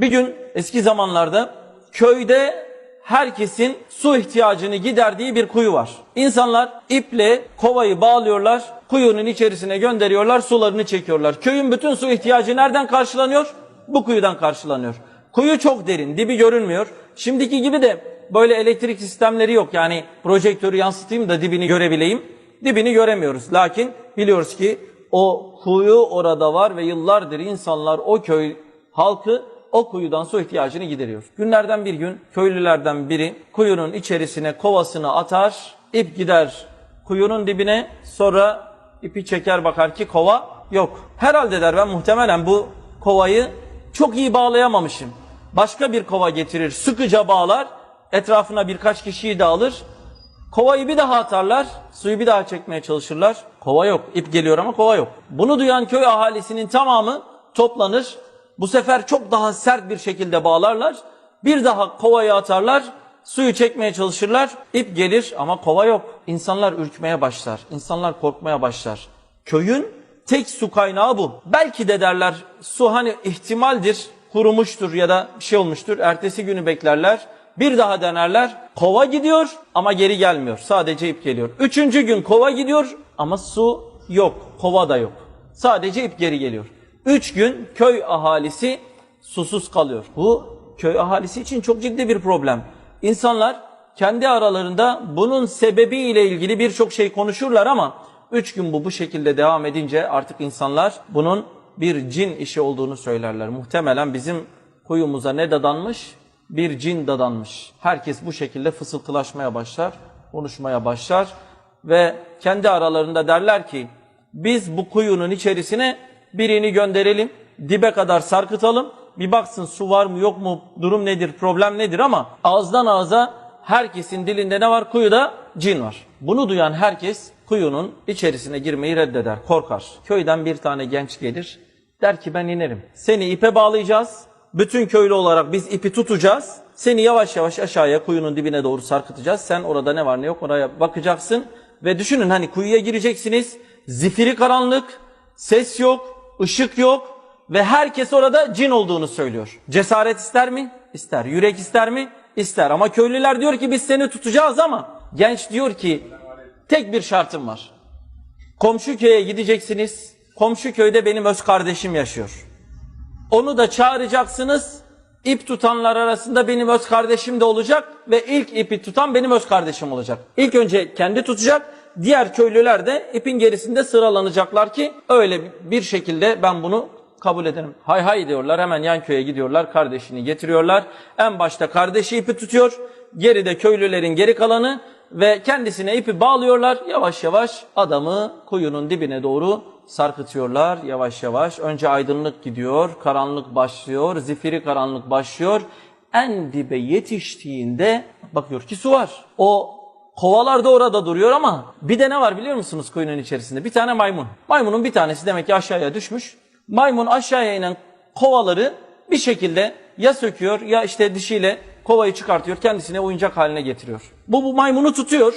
Bir gün eski zamanlarda köyde herkesin su ihtiyacını giderdiği bir kuyu var. İnsanlar iple kovayı bağlıyorlar, kuyunun içerisine gönderiyorlar, sularını çekiyorlar. Köyün bütün su ihtiyacı nereden karşılanıyor? Bu kuyudan karşılanıyor. Kuyu çok derin, dibi görünmüyor. Şimdiki gibi de böyle elektrik sistemleri yok. Yani projektörü yansıtayım da dibini görebileyim. Dibini göremiyoruz. Lakin biliyoruz ki o kuyu orada var ve yıllardır insanlar o köy halkı o kuyudan su ihtiyacını gideriyor. Günlerden bir gün köylülerden biri kuyunun içerisine kovasını atar, ip gider kuyunun dibine sonra ipi çeker bakar ki kova yok. Herhalde der ben muhtemelen bu kovayı çok iyi bağlayamamışım. Başka bir kova getirir, sıkıca bağlar, etrafına birkaç kişiyi de alır. Kovayı bir daha atarlar, suyu bir daha çekmeye çalışırlar. Kova yok, ip geliyor ama kova yok. Bunu duyan köy ahalisinin tamamı toplanır. Bu sefer çok daha sert bir şekilde bağlarlar. Bir daha kovayı atarlar, suyu çekmeye çalışırlar. İp gelir ama kova yok. İnsanlar ürkmeye başlar, insanlar korkmaya başlar. Köyün tek su kaynağı bu. Belki de derler su hani ihtimaldir, kurumuştur ya da bir şey olmuştur. Ertesi günü beklerler. Bir daha denerler. Kova gidiyor ama geri gelmiyor. Sadece ip geliyor. Üçüncü gün kova gidiyor ama su yok. Kova da yok. Sadece ip geri geliyor. Üç gün köy ahalisi susuz kalıyor. Bu köy ahalisi için çok ciddi bir problem. İnsanlar kendi aralarında bunun sebebiyle ilgili birçok şey konuşurlar ama üç gün bu bu şekilde devam edince artık insanlar bunun bir cin işi olduğunu söylerler. Muhtemelen bizim kuyumuza ne dadanmış? Bir cin dadanmış. Herkes bu şekilde fısıltılaşmaya başlar, konuşmaya başlar ve kendi aralarında derler ki biz bu kuyunun içerisine birini gönderelim, dibe kadar sarkıtalım, bir baksın su var mı yok mu, durum nedir, problem nedir ama ağızdan ağza herkesin dilinde ne var? Kuyuda cin var. Bunu duyan herkes kuyunun içerisine girmeyi reddeder, korkar. Köyden bir tane genç gelir, der ki ben inerim. Seni ipe bağlayacağız, bütün köylü olarak biz ipi tutacağız. Seni yavaş yavaş aşağıya kuyunun dibine doğru sarkıtacağız. Sen orada ne var ne yok oraya bakacaksın. Ve düşünün hani kuyuya gireceksiniz. Zifiri karanlık, ses yok, ışık yok ve herkes orada cin olduğunu söylüyor. Cesaret ister mi? İster. Yürek ister mi? İster. Ama köylüler diyor ki biz seni tutacağız ama genç diyor ki tek bir şartım var. Komşu köye gideceksiniz. Komşu köyde benim öz kardeşim yaşıyor. Onu da çağıracaksınız. İp tutanlar arasında benim öz kardeşim de olacak ve ilk ipi tutan benim öz kardeşim olacak. İlk önce kendi tutacak, diğer köylüler de ipin gerisinde sıralanacaklar ki öyle bir şekilde ben bunu kabul ederim. Hay hay diyorlar hemen yan köye gidiyorlar kardeşini getiriyorlar. En başta kardeşi ipi tutuyor, geride köylülerin geri kalanı ve kendisine ipi bağlıyorlar. Yavaş yavaş adamı kuyunun dibine doğru sarkıtıyorlar yavaş yavaş. Önce aydınlık gidiyor, karanlık başlıyor, zifiri karanlık başlıyor. En dibe yetiştiğinde bakıyor ki su var. O kovalar da orada duruyor ama bir de ne var biliyor musunuz kuyunun içerisinde? Bir tane maymun. Maymunun bir tanesi demek ki aşağıya düşmüş. Maymun aşağıya inen kovaları bir şekilde ya söküyor ya işte dişiyle kovayı çıkartıyor kendisine oyuncak haline getiriyor. Bu bu maymunu tutuyor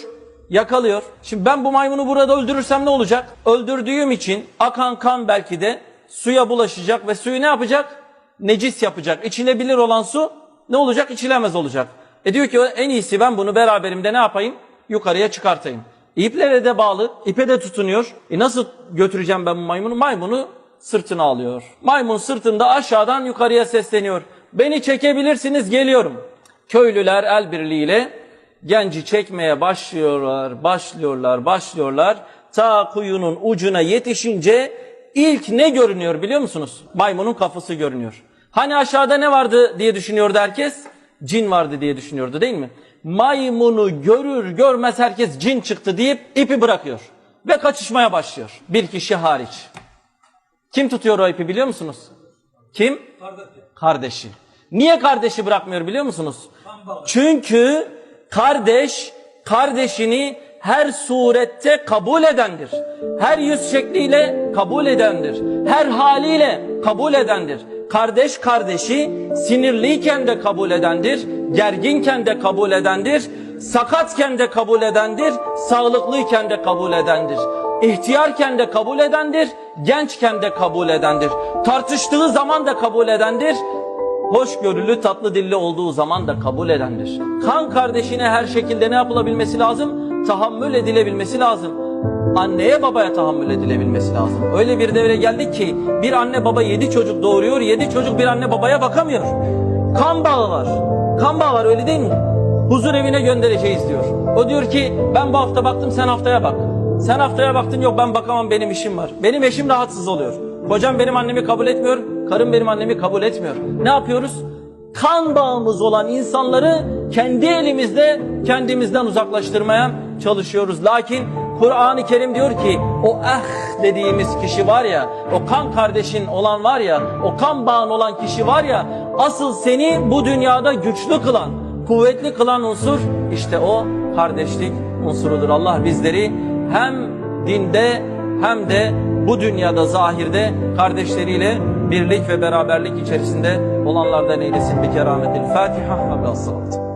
yakalıyor. Şimdi ben bu maymunu burada öldürürsem ne olacak? Öldürdüğüm için akan kan belki de suya bulaşacak ve suyu ne yapacak? Necis yapacak. İçilebilir olan su ne olacak? İçilemez olacak. E diyor ki en iyisi ben bunu beraberimde ne yapayım? Yukarıya çıkartayım. İplere de bağlı, ipe de tutunuyor. E nasıl götüreceğim ben bu maymunu? Maymunu sırtına alıyor. Maymun sırtında aşağıdan yukarıya sesleniyor. Beni çekebilirsiniz geliyorum. Köylüler el birliğiyle genci çekmeye başlıyorlar, başlıyorlar, başlıyorlar. Ta kuyunun ucuna yetişince ilk ne görünüyor biliyor musunuz? Maymunun kafası görünüyor. Hani aşağıda ne vardı diye düşünüyordu herkes? Cin vardı diye düşünüyordu değil mi? Maymunu görür görmez herkes cin çıktı deyip ipi bırakıyor. Ve kaçışmaya başlıyor. Bir kişi hariç. Kim tutuyor o ipi biliyor musunuz? Kim? Kardeşi. Niye kardeşi bırakmıyor biliyor musunuz? Çünkü kardeş kardeşini her surette kabul edendir. Her yüz şekliyle kabul edendir. Her haliyle kabul edendir. Kardeş kardeşi sinirliyken de kabul edendir. Gerginken de kabul edendir. Sakatken de kabul edendir. Sağlıklıyken de kabul edendir. İhtiyarken de kabul edendir. Gençken de kabul edendir. Tartıştığı zaman da kabul edendir hoşgörülü, tatlı dilli olduğu zaman da kabul edendir. Kan kardeşine her şekilde ne yapılabilmesi lazım? Tahammül edilebilmesi lazım. Anneye babaya tahammül edilebilmesi lazım. Öyle bir devre geldik ki bir anne baba yedi çocuk doğuruyor, yedi çocuk bir anne babaya bakamıyor. Kan bağı var. Kan bağı var öyle değil mi? Huzur evine göndereceğiz diyor. O diyor ki ben bu hafta baktım sen haftaya bak. Sen haftaya baktın yok ben bakamam benim işim var. Benim eşim rahatsız oluyor. Kocam benim annemi kabul etmiyor. Karım benim annemi kabul etmiyor. Ne yapıyoruz? Kan bağımız olan insanları kendi elimizde kendimizden uzaklaştırmaya çalışıyoruz. Lakin Kur'an-ı Kerim diyor ki o eh dediğimiz kişi var ya o kan kardeşin olan var ya o kan bağın olan kişi var ya asıl seni bu dünyada güçlü kılan kuvvetli kılan unsur işte o kardeşlik unsurudur. Allah bizleri hem dinde hem de bu dünyada zahirde kardeşleriyle birlik ve beraberlik içerisinde olanlardan eylesin. Bir kerametil Fatiha ve salat.